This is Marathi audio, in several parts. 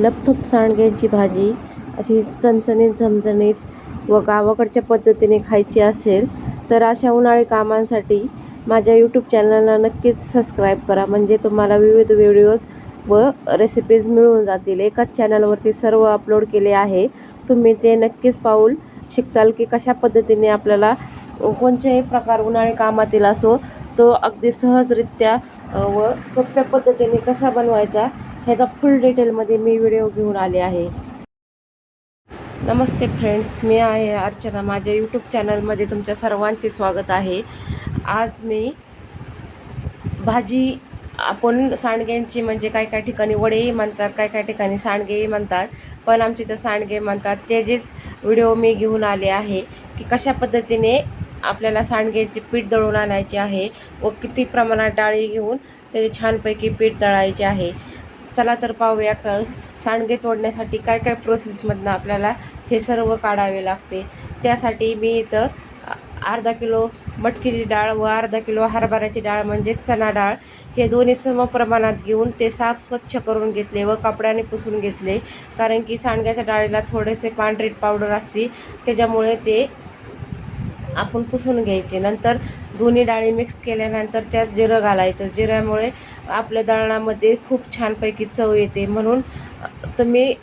लपथप सांडग्याची भाजी अशी चणचणीत झमझणीत व गावाकडच्या पद्धतीने खायची असेल तर अशा उन्हाळी कामांसाठी माझ्या यूट्यूब चॅनलला नक्कीच सबस्क्राईब करा. म्हणजे तुम्हाला विविध व्हिडिओज व रेसिपीज मिळून जातील. एकाच चॅनलवरती सर्व अपलोड केले आहे. तुम्ही ते नक्कीच पाऊल शिकताल की कशा पद्धतीने आपल्याला कोणत्याही प्रकार उन्हाळी कामातील असो तो अगदी सहजरित्या व सोप्या पद्धतीने कसा बनवायचा ह्याचा फुल डिटेलमध्ये मी व्हिडिओ घेऊन आले आहे. नमस्ते फ्रेंड्स मी आहे अर्चना. माझ्या यूट्यूब चॅनलमध्ये तुमच्या सर्वांचे स्वागत आहे. आज मी भाजी आपण सांडग्यांची म्हणजे काही काही ठिकाणी वडेही म्हणतात काही काही ठिकाणी सांडगेही म्हणतात पण आमच्या इथं सांडगे म्हणतात. त्याचेच व्हिडिओ मी घेऊन आले आहे की कशा पद्धतीने आपल्याला सांडग्याचे पीठ दळून आणायचे आहे व किती प्रमाणात डाळी घेऊन त्याचे छानपैकी पीठ दळायचे आहे. चला तर पाहूया क सांडगे तोडण्यासाठी काय काय प्रोसेसमधनं आपल्याला हे सर्व काढावे लागते. त्यासाठी मी इथं अर्धा किलो मटकीची डाळ व अर्धा किलो हरभऱ्याची डाळ म्हणजेच चणा डाळ हे दोन्ही सम प्रमाणात घेऊन ते साफ स्वच्छ करून घेतले व कपड्याने पुसून घेतले. कारण की सांडग्याच्या डाळीला थोडेसे पांढरीट पावडर असते त्याच्यामुळे ते आपण कुसून घ्यायचे. नंतर दोन्ही डाळी मिक्स केल्यानंतर त्यात जिरं घालायचं. जिऱ्यामुळे आपल्या दळणामध्ये खूप छानपैकी चव येते. म्हणून तुम्ही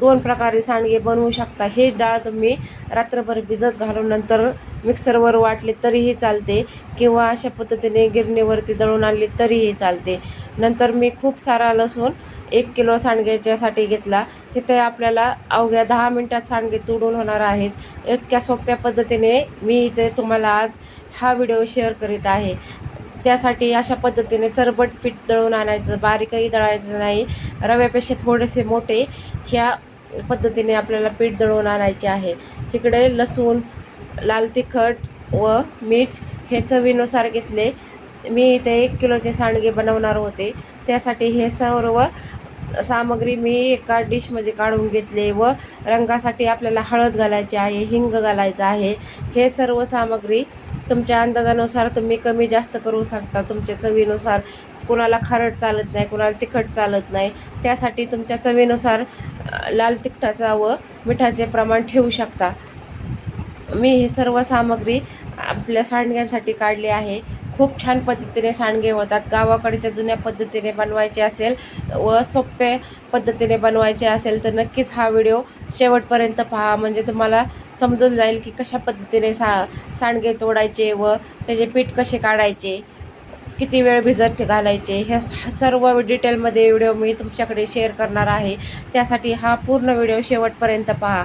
दोन प्रकारे सांडगे बनवू शकता. हे डाळ तुम्ही रात्रभर भिजत घालून नंतर मिक्सरवर वाटले तरीही चालते किंवा अशा पद्धतीने गिरणीवरती दळून आणली तरीही चालते. नंतर मी खूप सारा लसूण एक किलो सांडग्याच्यासाठी घेतला. तिथे आपल्याला अवघ्या दहा मिनटात सांडगे तुडून होणार आहेत. इतक्या सोप्या पद्धतीने मी इथे तुम्हाला आज हा व्हिडिओ शेअर करीत आहे. त्यासाठी अशा पद्धतीने चरबट पीठ दळून आणायचं बारीकही दळायचं नाही. रव्यापेक्षा थोडेसे मोठे ह्या पद्धतीने आपल्याला पीठ दळून आणायचे आहे. इकडे लसूण लाल तिखट व मीठ हे चवीनुसार घेतले. मी इथे एक किलोचे सांडगे बनवणार होते. त्यासाठी हे सर्व सामग्री मी एका डिशमध्ये काढून घेतले व रंगासाठी आपल्याला हळद घालायची आहे हिंग घालायचं आहे. हे सर्व सामग्री तुमच्या अंदाजानुसार तुम्ही कमी जास्त करू शकता. तुमच्या चवीनुसार कुणाला खारट चालत नाही कुणाला तिखट चालत नाही. त्यासाठी तुमच्या चवीनुसार लाल तिखटाचा व मिठाचे प्रमाण ठेवू शकता. मी हे सर्व सामग्री आपल्या सांडग्यांसाठी काढली आहे. खूप छान पद्धतीने सांडगे होतात. गावाकडच्या जुन्या पद्धतीने बनवायचे असेल व सोप्या पद्धतीने बनवायचे असेल तर नक्कीच हा व्हिडिओ शेवटपर्यंत पहा म्हणजे तुम्हाला समजून जाईल की कशा पद्धतीने सा सांडगे तोडायचे व त्याचे पीठ कसे काढायचे किती वेळ भिजत घालायचे ह्या सर्व डिटेलमध्ये व्हिडिओ मी तुमच्याकडे शेअर करणार आहे. त्यासाठी हा पूर्ण व्हिडिओ शेवटपर्यंत पहा.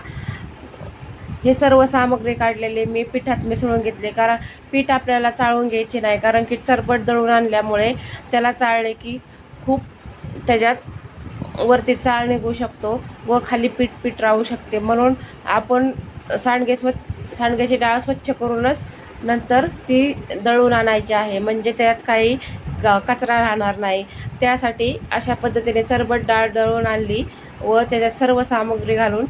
हे सर्व सामग्री काढलेले मी पिठात मिसळून घेतले कारण पीठ आपल्याला चाळून घ्यायचे नाही कारण की चरबट दळून आणल्यामुळे त्याला चाळले की खूप त्याच्यात वरती चाळ निघू शकतो व खाली पीठ पीठ राहू शकते. म्हणून आपण सांडगे स्वच्छ सांडग्याची डाळ स्वच्छ करूनच नंतर ती दळून आणायची आहे. म्हणजे त्यात काही क- कचरा राहणार नाही. त्यासाठी अशा पद्धतीने चरबट डाळ दळून आणली व त्याच्यात सर्व सामग्री घालून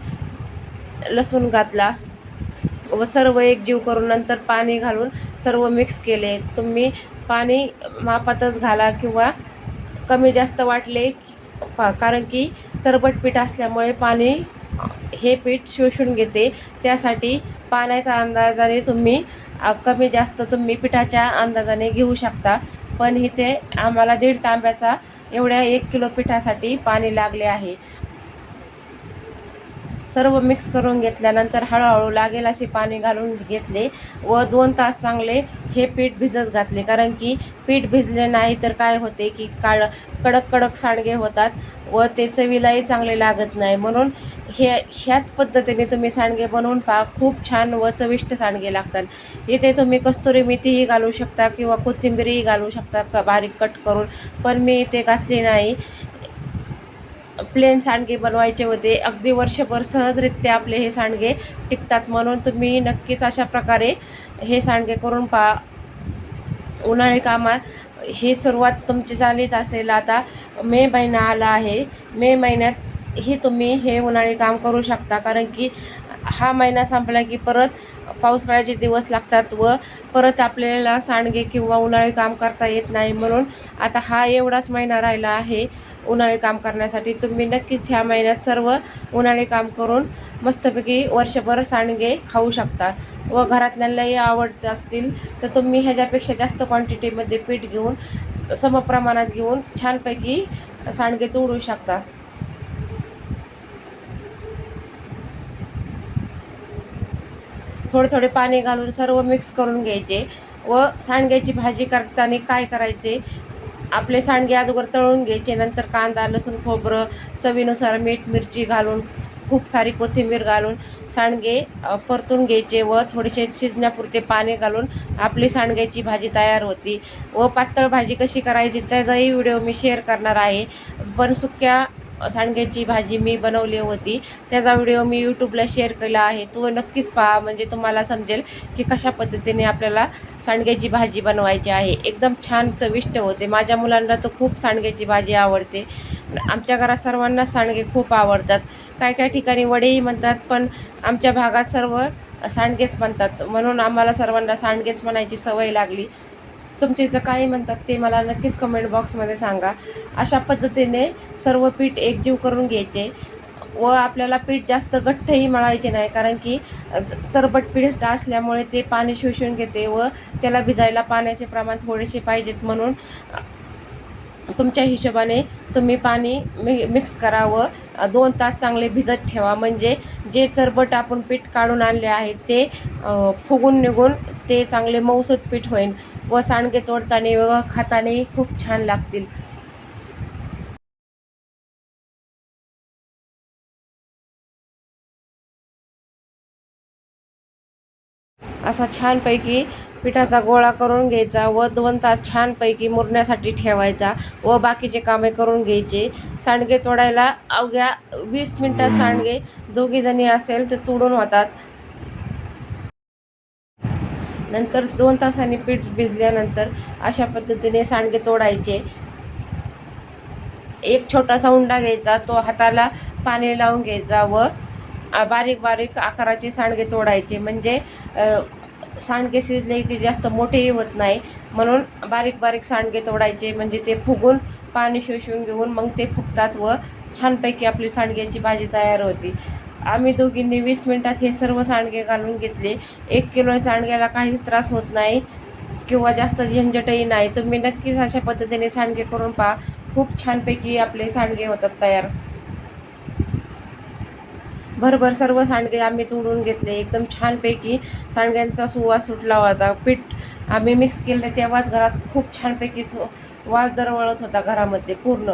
लसूण घातला व सर्व एकजीव करून नंतर पाणी घालून सर्व मिक्स केले. तुम्ही पाणी मापातच घाला किंवा कमी जास्त वाटले पा कारण की चरबट पीठ असल्यामुळे पाणी हे पीठ शोषून घेते. त्यासाठी पाण्याचा अंदाजाने तुम्ही कमी जास्त तुम्ही पिठाच्या अंदाजाने घेऊ शकता. पण इथे आम्हाला दीड तांब्याचा एवढ्या एक किलो पिठासाठी पाणी लागले आहे. सर्व मिक्स करून घेतल्यानंतर हळूहळू लागेल असे पाणी घालून घेतले व दोन तास चांगले हे पीठ भिजत घातले. कारण की पीठ भिजले नाही तर काय होते की काळ कडक कडक सांडगे होतात व ते चवीलाही चांगले लागत नाही. म्हणून हे ह्याच पद्धतीने तुम्ही सांडगे बनवून पहा. खूप छान व चविष्ट सांडगे लागतात. इथे तुम्ही कस्तुरी मेथीही घालू शकता किंवा कोथिंबीरही घालू शकता का बारीक कट करून. पण मी इथे घातली नाही. प्लेन सांडगे बनवायचे होते. अगदी वर्षभर सहजरित्या आपले हे सांडगे टिकतात. म्हणून तुम्ही नक्कीच अशा प्रकारे हे सांडगे करून पहा. उन्हाळी कामात ही सुरुवात तुमची झालीच असेल. आता मे महिना आला आहे. मे महिन्यात ही तुम्ही हे उन्हाळी काम करू शकता. कारण की हा महिना संपला की परत पावसाळ्याचे दिवस लागतात व परत आपल्याला सांडगे किंवा उन्हाळी काम करता येत नाही म्हणून आता हा एवढाच महिना राहिला आहे उन्हाळी काम करण्यासाठी. तुम्ही नक्कीच ह्या महिन्यात सर्व उन्हाळी काम करून मस्तपैकी वर्षभर सांडगे खाऊ शकता व घरातल्यांनाही आवडत असतील तर तुम्ही ह्याच्यापेक्षा जास्त क्वांटिटीमध्ये पीठ घेऊन समप्रमाणात घेऊन छानपैकी सांडगे तोडू शकता. थोडे थोडे पाणी घालून सर्व मिक्स करून घ्यायचे व सांडग्याची भाजी करताना काय करायचे? आपले सांडगे अगोदर तळून घ्यायचे नंतर कांदा लसूण खोबरं चवीनुसार मीठ मिरची घालून खूप सारी कोथिंबीर घालून सांडगे परतून घ्यायचे व थोडेसे शिजण्यापुरते पाणी घालून आपली सांडग्याची भाजी तयार होती. व पातळ भाजी कशी करायची त्याचाही व्हिडिओ मी शेअर करणार आहे. पण सुक्या सांडग्याची भाजी मी बनवली होती. त्याचा व्हिडिओ मी यूट्यूबला शेअर केला आहे. तो नक्कीच पहा म्हणजे तुम्हाला समजेल की कशा पद्धतीने आपल्याला सांडग्याची भाजी बनवायची आहे. एकदम छान चविष्ट होते. माझ्या मुलांना तर खूप सांडग्याची भाजी आवडते. आमच्या घरात सर्वांना सांडगे खूप आवडतात. काय काय ठिकाणी वडेही म्हणतात पण आमच्या भागात सर्व सांडगेच म्हणतात. म्हणून आम्हाला सर्वांना सांडगेच म्हणायची सवय लागली. तुमच्या इथं काही म्हणतात ते मला नक्कीच कमेंट बॉक्समध्ये सांगा. अशा पद्धतीने सर्व पीठ एकजीव करून घ्यायचे व आपल्याला पीठ जास्त घट्टही मळायचे नाही कारण की चरबट पीठ असल्यामुळे ते पाणी शोषून घेते व त्याला भिजायला पाण्याचे प्रमाण थोडेसे पाहिजेत म्हणून तुमच्या हिशोबाने तुम्ही पाणी मि मिक्स करा व दोन तास चांगले भिजत ठेवा. म्हणजे जे चरबट आपण पीठ काढून आणले आहे ते फुगून निघून ते चांगले मऊसूत पीठ होईल व सांडगे तोडताना व खातानाही खूप छान लागतील. असा छानपैकी पिठाचा गोळा करून घ्यायचा व दोन तास छानपैकी मुरण्यासाठी ठेवायचा व बाकीचे कामे करून घ्यायचे. सांडगे तोडायला अवघ्या वीस मिनटात सांडगे दोघीजणी असेल तर तोडून होतात. नंतर दोन तासांनी पीठ भिजल्यानंतर अशा पद्धतीने सांडगे तोडायचे. एक छोटासा उंडा घ्यायचा तो हाताला पाणी लावून घ्यायचा व बारीक बारीक आकाराचे सांडगे तोडायचे. म्हणजे सांडगे शिजले ते जास्त मोठेही होत नाही. म्हणून बारीक बारीक सांडगे तोडायचे. म्हणजे ते फुगून पाणी शोषून घेऊन मग ते फुगतात व छानपैकी आपली सांडग्यांची भाजी तयार होती. आम्ही दोघींनी वीस मिनटात हे सर्व सांडगे घालून घेतले. एक किलो सांडग्याला काहीच त्रास होत नाही किंवा जास्त झंझटही नाही. तुम्ही नक्कीच अशा पद्धतीने सांडगे करून पहा. खूप छानपैकी आपले सांडगे होतात तयार. भरभर सर्व सांडगे आम्ही तोडून घेतले. एकदम छानपैकी सांडग्यांचा सुवास सुटला होता. पीठ आम्ही मिक्स केले तेव्हाच घरात खूप छानपैकी सु वास दरवळत होता घरामध्ये पूर्ण.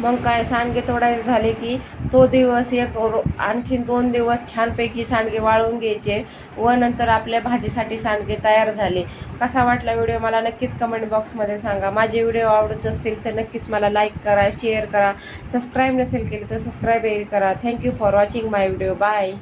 मग काय सांडगे तोडायचे झाले की तो दिवस एक आणखीन दोन दिवस छानपैकी सांडगे वाळून घ्यायचे व नंतर आपल्या भाजीसाठी सांडगे तयार झाले. कसा वाटला व्हिडिओ मला नक्कीच कमेंट बॉक्समध्ये सांगा. माझे व्हिडिओ आवडत असतील तर नक्कीच मला लाईक करा शेअर करा. सबस्क्राईब नसेल केली तर सबस्क्राईब करा. Thank you for watching my video bye